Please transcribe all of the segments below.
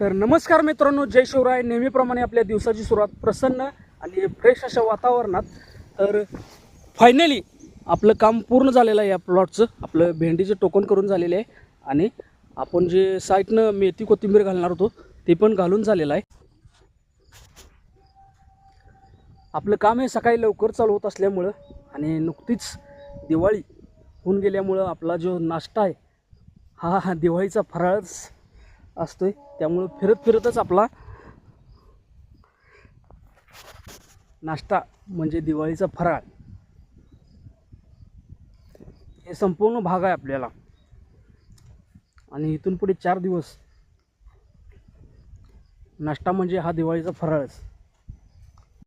तर नमस्कार मित्रांनो जय शिवराय. नेहमीप्रमाणे आपल्या दिवसाची सुरुवात प्रसन्न आणि फ्रेश अशा वातावरणात. तर फायनली आपलं काम पूर्ण झालेलं आहे या प्लॉटचं आपलं भेंडीचं टोकन करून झालेलं आहे. आणि आपण जे साईटनं मेथी कोथिंबीर घालणार होतो ते पण घालून झालेलं आहे. आपलं काम हे सकाळी लवकर चालू होत असल्यामुळं आणि नुकतीच दिवाळी होऊन गेल्यामुळं आपला जो नाश्ता आहे हा हा दिवाळीचा फराळच असतोय. त्यामुळं फिरत फिरतच आपला नाश्ता म्हणजे दिवाळीचा फराळ. हे संपूर्ण भाग आहे आपल्याला. आणि इथून पुढे चार दिवस नाश्ता म्हणजे हा दिवाळीचा फराळच.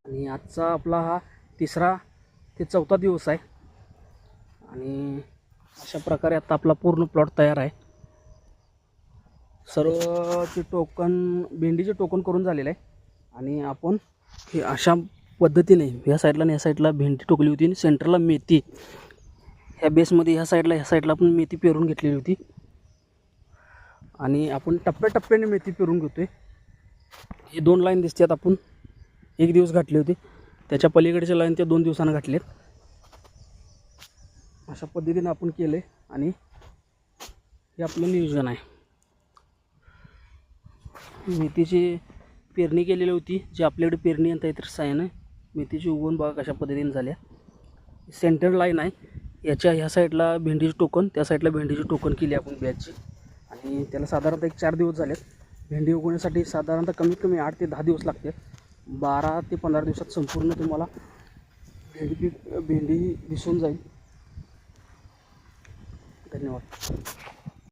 आणि आजचा आपला हा तिसरा ते चौथा दिवस आहे. आणि अशा प्रकारे आता आपला पूर्ण प्लॉट तयार आहे. सर्वचे टोकन भेंडीचे टोकन करून झालेलं आहे. आणि आपण हे अशा पद्धतीने ह्या साईडला आणि ह्या साईडला भेंडी टोकली होती आणि सेंटरला मेथी. ह्या बेसमध्ये ह्या साईडला ह्या साईडला आपण मेथी पेरून घेतलेली होती. आणि आपण टप्प्याटप्प्याने मेथी पेरून घेतो आहे हे दोन लाईन दिसतात आपण एक दिवस घातली होती. त्याच्या पलीकडच्या लाईन त्या दोन दिवसानं घातले अशा पद्धतीने आपण केलं आहे आणि हे आपलं नियोजन आहे. मेथीची पेरणी केलेली होती जी आपल्याकडे पेरणी यंत्र येत सायन आहे. मेथीची उगवून बघा कशा पद्धतीने झाल्या. सेंटर लाईन आहे. याच्या ह्या साईडला भेंडीची टोकन त्या साईडला भेंडीची टोकन केली आपण बॅचची आणि त्याला साधारणतः एक चार दिवस झालेत. भेंडी उगवण्यासाठी साधारणतः कमीत कमी आठ ते दहा दिवस लागते बारा ते पंधरा दिवसात संपूर्ण तुम्हाला भेंडी पीक भेंडी दिसून जाईल. धन्यवाद.